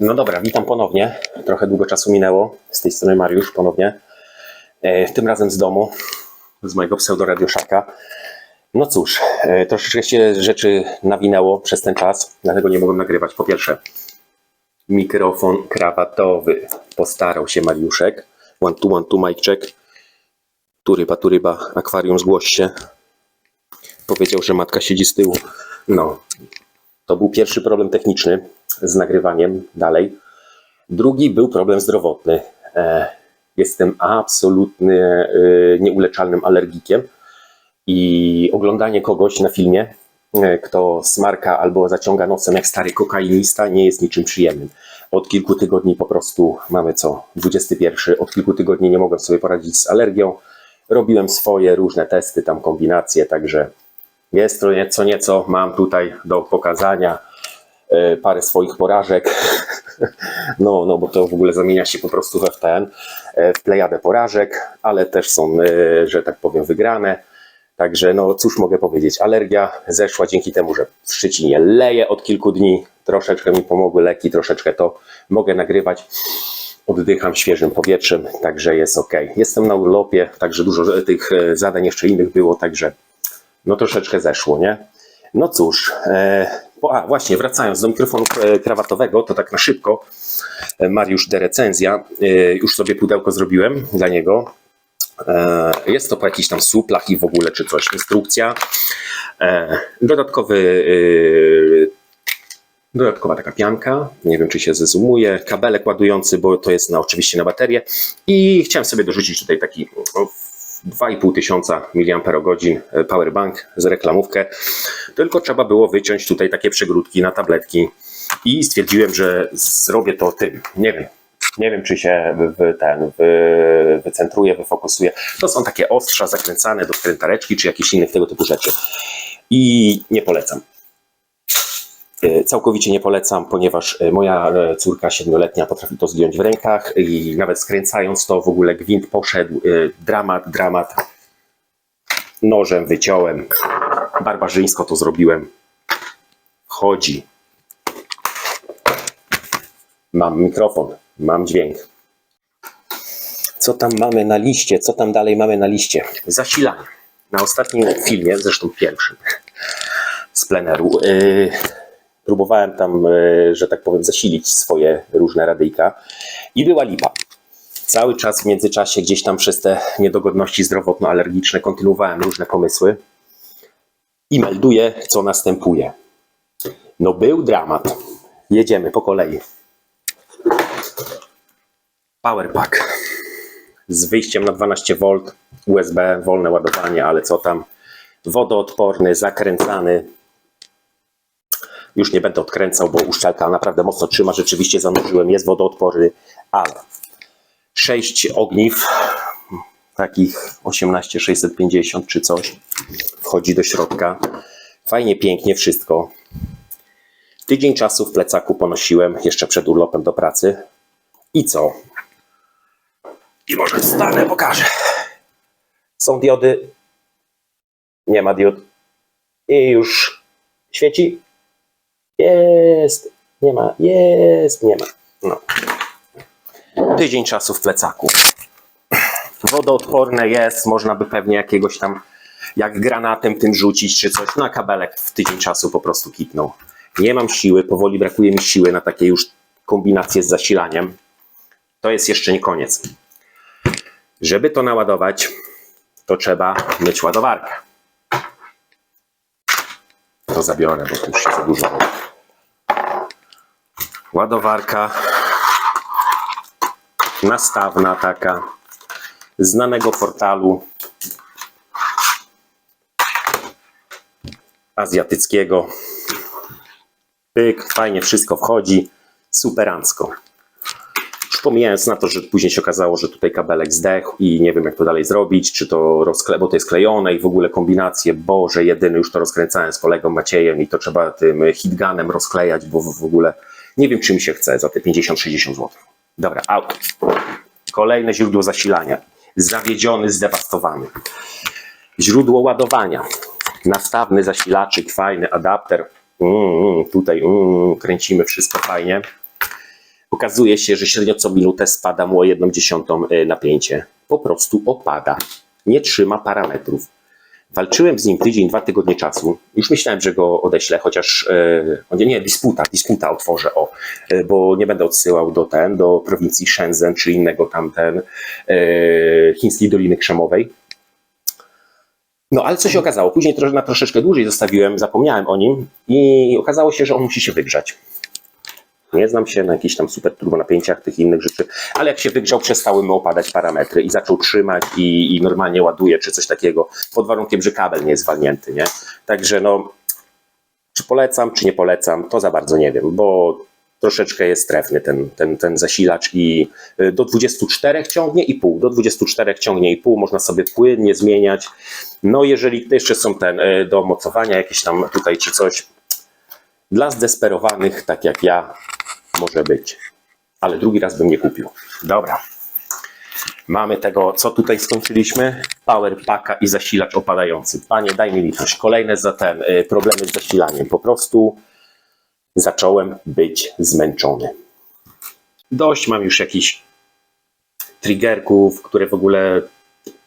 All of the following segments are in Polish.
No dobra, witam ponownie. Trochę długo czasu minęło. Z tej strony Mariusz ponownie. E, tym razem z domu, z mojego pseudo-radioszaka. No cóż, e, troszeczkę się rzeczy nawinęło przez ten czas, dlatego nie mogłem nagrywać. Po pierwsze, mikrofon krawatowy. Postarał się Mariuszek. One two, one two, mic check. Turyba, turyba, akwarium zgłoś się. Powiedział, że matka siedzi z tyłu. No, to był pierwszy problem techniczny z nagrywaniem dalej. Drugi był problem zdrowotny. E, Jestem absolutnie e, nieuleczalnym alergikiem i oglądanie kogoś na filmie, e, kto smarka albo zaciąga nosem jak stary kokainista, nie jest niczym przyjemnym. Od kilku tygodni po prostu mamy co? 21. Od kilku tygodni nie mogłem sobie poradzić z alergią. Robiłem swoje różne testy, tam kombinacje, także jest to nieco, nieco mam tutaj do pokazania e, parę swoich porażek. No, no, bo to w ogóle zamienia się po prostu w ten, e, w plejadę porażek, ale też są, e, że tak powiem, wygrane. Także, no cóż mogę powiedzieć, alergia zeszła dzięki temu, że w Szczecinie leje od kilku dni. Troszeczkę mi pomogły leki, troszeczkę to mogę nagrywać. Oddycham świeżym powietrzem, także jest ok. Jestem na urlopie, także dużo tych zadań jeszcze innych było, także no troszeczkę zeszło, nie? No cóż, e, po, a właśnie, wracając do mikrofonu e, krawatowego, to tak na szybko, e, Mariusz de recenzja, e, już sobie pudełko zrobiłem dla niego. E, jest to po jakichś tam suplach i w ogóle czy coś, instrukcja. Dodatkowy Dodatkowa taka pianka, nie wiem czy się zezumuje, kabelek ładujący, bo to jest na, oczywiście na baterię i chciałem sobie dorzucić tutaj taki 2,5 tysiąca mAh powerbank z reklamówkę, tylko trzeba było wyciąć tutaj takie przegródki na tabletki i stwierdziłem, że zrobię to tym, nie wiem, nie wiem czy się w ten wy, wycentruje, wyfokusuje. To są takie ostrza zakręcane do skrętareczki czy jakichś innych tego typu rzeczy i nie polecam. E, Całkowicie nie polecam, ponieważ e, moja e, córka siedmioletnia potrafi to zdjąć w rękach i nawet skręcając to w ogóle gwint poszedł. Dramat, dramat. Nożem wyciąłem. Barbarzyńsko to zrobiłem. Chodzi. Mam mikrofon, mam dźwięk. Co tam mamy na liście? Co tam dalej mamy na liście? Zasilanie. Na ostatnim filmie, zresztą pierwszym z pleneru, yy, próbowałem tam, yy, że tak powiem, zasilić swoje różne radyjka i była lipa. Cały czas w międzyczasie gdzieś tam przez te niedogodności zdrowotno-alergiczne kontynuowałem różne pomysły i melduję, co następuje. No był dramat. Jedziemy po kolei. Powerpack z wyjściem na 12V, USB, wolne ładowanie, ale co tam, wodoodporny, zakręcany. Już nie będę odkręcał, bo uszczelka naprawdę mocno trzyma. Rzeczywiście zanurzyłem, jest wodoodporny, ale 6 ogniw, takich 18650 czy coś, wchodzi do środka. Fajnie, pięknie wszystko. Tydzień czasu w plecaku ponosiłem jeszcze przed urlopem do pracy. I co? I może stanę, pokażę. Są diody. Nie ma diod. I już świeci. Jest. Nie ma. Jest. Nie ma. No. Tydzień czasu w plecaku. Wodoodporne jest. Można by pewnie jakiegoś tam jak granatem tym rzucić czy coś. No kabelek w tydzień czasu po prostu kitnął. Nie mam siły. Powoli brakuje mi siły na takie już kombinacje z zasilaniem. To jest jeszcze nie koniec. Żeby to naładować, to trzeba mieć ładowarkę. To zabiorę, bo tu już się za dużo. robi. Ładowarka nastawna taka znanego portalu azjatyckiego. Pyk, fajnie wszystko wchodzi, superancko. Już pomijając na to, że później się okazało, że tutaj kabelek zdechł i nie wiem jak to dalej zrobić, czy to rozkle, bo to jest klejone i w ogóle kombinacje, Boże, jedyny już to rozkręcałem z kolegą Maciejem i to trzeba tym hitgunem rozklejać, bo w ogóle nie wiem czy mi się chce za te 50-60 zł. Dobra, out. Kolejne źródło zasilania. Zawiedziony, zdewastowany. Źródło ładowania. Nastawny zasilaczyk, fajny adapter. Mm, tutaj mm, kręcimy wszystko fajnie. okazuje się, że średnio co minutę spada mu o jedną dziesiątą e, napięcie. Po prostu opada. Nie trzyma parametrów. Walczyłem z nim tydzień, dwa tygodnie czasu. Już myślałem, że go odeślę, chociaż e, nie, nie, disputa, disputa otworzę, o, e, bo nie będę odsyłał do ten, do prowincji Shenzhen czy innego tamten e, chińskiej Doliny Krzemowej. No ale co się okazało? Później na troszeczkę dłużej zostawiłem, zapomniałem o nim i okazało się, że on musi się wygrzać. Nie znam się na jakichś tam super turbonapięciach, tych innych rzeczy, ale jak się wygrzał, przestały mu opadać parametry i zaczął trzymać i, i normalnie ładuje, czy coś takiego, pod warunkiem, że kabel nie jest walnięty, nie? Także no, czy polecam, czy nie polecam, to za bardzo nie wiem, bo troszeczkę jest trefny ten, ten, ten zasilacz i y, do 24 ciągnie i pół, do 24 ciągnie i pół, można sobie płynnie zmieniać. No jeżeli jeszcze są ten y, do mocowania jakieś tam tutaj czy coś, dla zdesperowanych, tak jak ja, może być. Ale drugi raz bym nie kupił. Dobra. Mamy tego, co tutaj skończyliśmy. Power packa i zasilacz opadający. Panie, daj mi litość. Kolejne za ten, y, problemy z zasilaniem. Po prostu zacząłem być zmęczony. Dość mam już jakichś triggerków, które w ogóle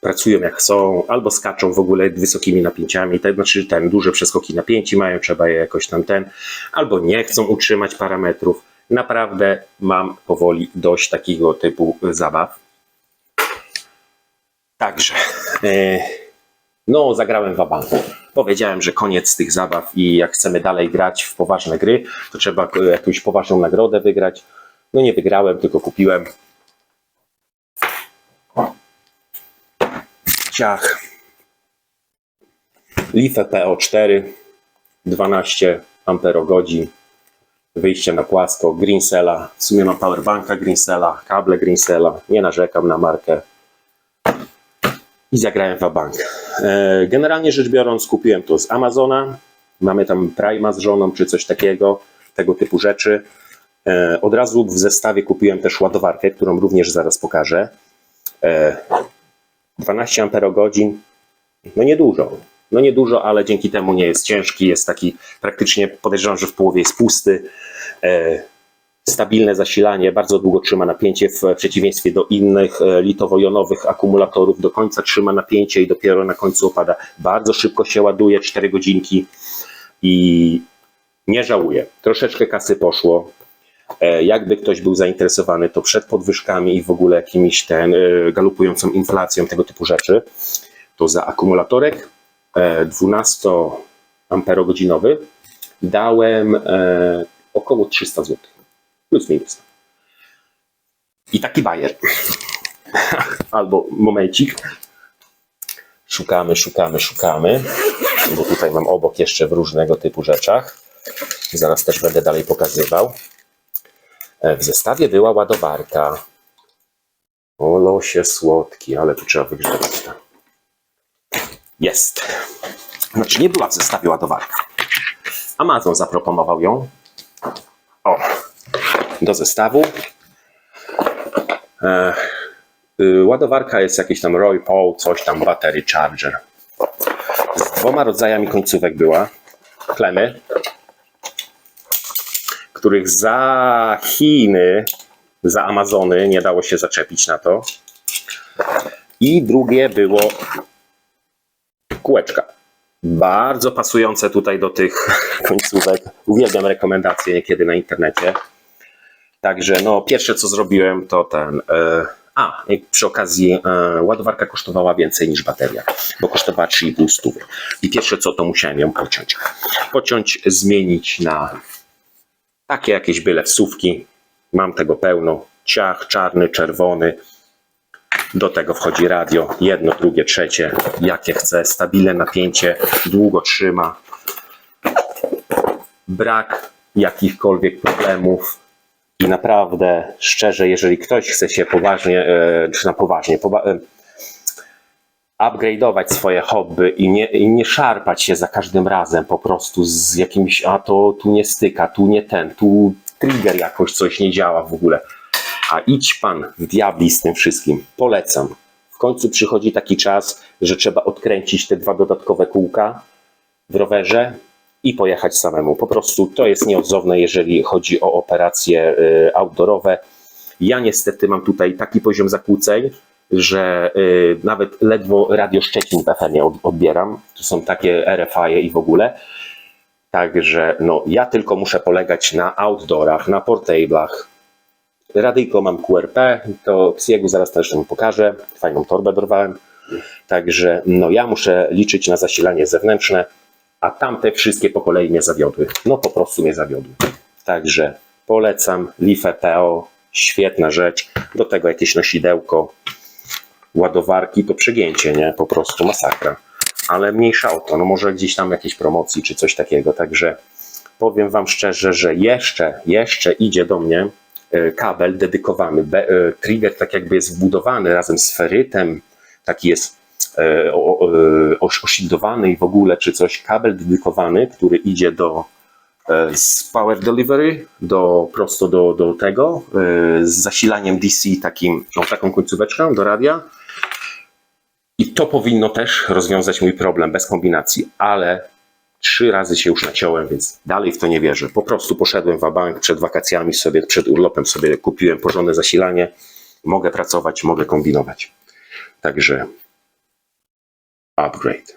pracują jak są, albo skaczą w ogóle wysokimi napięciami, to znaczy ten duże przeskoki napięci mają, trzeba je jakoś tam ten, albo nie chcą utrzymać parametrów. Naprawdę mam powoli dość takiego typu zabaw. Także, e, no zagrałem w banku. Powiedziałem, że koniec tych zabaw i jak chcemy dalej grać w poważne gry, to trzeba jakąś poważną nagrodę wygrać. No nie wygrałem, tylko kupiłem. Ciach. Life PO4 12 amperogodzin. Wyjście na płasko, Greensela. W sumie mam powerbanka Greensela, kable Greensela. Nie narzekam na markę. I zagrałem w bank. Generalnie rzecz biorąc, kupiłem to z Amazona. Mamy tam Prima z żoną, czy coś takiego, tego typu rzeczy. E, Od razu w zestawie kupiłem też ładowarkę, którą również zaraz pokażę. E, 12 amperogodzin, no niedużo. No niedużo, ale dzięki temu nie jest ciężki, jest taki praktycznie, podejrzewam, że w połowie jest pusty. E, stabilne zasilanie, bardzo długo trzyma napięcie w przeciwieństwie do innych e, litowo-jonowych akumulatorów. Do końca trzyma napięcie i dopiero na końcu opada. Bardzo szybko się ładuje, 4 godzinki i nie żałuję. Troszeczkę kasy poszło. E, Jakby ktoś był zainteresowany, to przed podwyżkami i w ogóle jakimiś ten galopującą inflacją, tego typu rzeczy, to za akumulatorek e, 12 amperogodzinowy dałem około 300 zł. Plus minus. I taki bajer. Albo momencik. Szukamy, szukamy, szukamy. Bo tutaj mam obok jeszcze w różnego typu rzeczach. Zaraz też będę dalej pokazywał. E, W zestawie była ładowarka. O losie słodki, ale tu trzeba wygrzewać to. Jest. Znaczy nie była w zestawie ładowarka. Amazon zaproponował ją. Do zestawu. E, y, ładowarka jest jakiś tam Roy Paul, coś tam, battery charger. Z dwoma rodzajami końcówek była. Klemy, których za Chiny, za Amazony nie dało się zaczepić na to. I drugie było kółeczka. Bardzo pasujące tutaj do tych końcówek. Uwielbiam rekomendacje niekiedy na internecie. Także no, pierwsze co zrobiłem to ten. E, a, przy okazji e, ładowarka kosztowała więcej niż bateria, bo kosztowała 3,5 stówy. I pierwsze co to musiałem ją pociąć. Pociąć, zmienić na takie jakieś byle wsówki. Mam tego pełno. Ciach, czarny, czerwony. Do tego wchodzi radio. Jedno, drugie, trzecie. Jakie chcę. Stabilne napięcie. Długo trzyma. Brak jakichkolwiek problemów. I naprawdę, szczerze, jeżeli ktoś chce się poważnie, e, czy na poważnie, powa- e, upgrade'ować swoje hobby i nie, i nie szarpać się za każdym razem po prostu z jakimś, a to tu nie styka, tu nie ten, tu trigger jakoś coś nie działa w ogóle. A idź pan w diabli z tym wszystkim. Polecam. W końcu przychodzi taki czas, że trzeba odkręcić te dwa dodatkowe kółka w rowerze i pojechać samemu. Po prostu to jest nieodzowne, jeżeli chodzi o operacje y, outdoorowe. Ja niestety mam tutaj taki poziom zakłóceń, że y, nawet ledwo Radio Szczecin FM od, odbieram. To są takie RFI i w ogóle. Także no, ja tylko muszę polegać na outdoorach, na portablach. Radyjko mam QRP, to Xiegu zaraz też wam pokażę. Fajną torbę dorwałem. Także no, ja muszę liczyć na zasilanie zewnętrzne, a tamte wszystkie po kolei mnie zawiodły. No po prostu mnie zawiodły. Także polecam Life PO, świetna rzecz. Do tego jakieś nosidełko, ładowarki, to przegięcie, nie? Po prostu masakra. Ale mniejsza o to, no może gdzieś tam jakieś promocji czy coś takiego. Także powiem Wam szczerze, że jeszcze, jeszcze idzie do mnie e, kabel dedykowany. E, trigger tak jakby jest wbudowany razem z ferytem, taki jest oshieldowany i w ogóle czy coś. Kabel dedykowany, który idzie do e, z power delivery do, prosto do, do tego e, z zasilaniem DC takim, no, taką końcóweczką do radia. I to powinno też rozwiązać mój problem bez kombinacji, ale trzy razy się już naciąłem, więc dalej w to nie wierzę. Po prostu poszedłem w bank przed wakacjami sobie, przed urlopem sobie kupiłem porządne zasilanie. Mogę pracować, mogę kombinować. Także upgrade.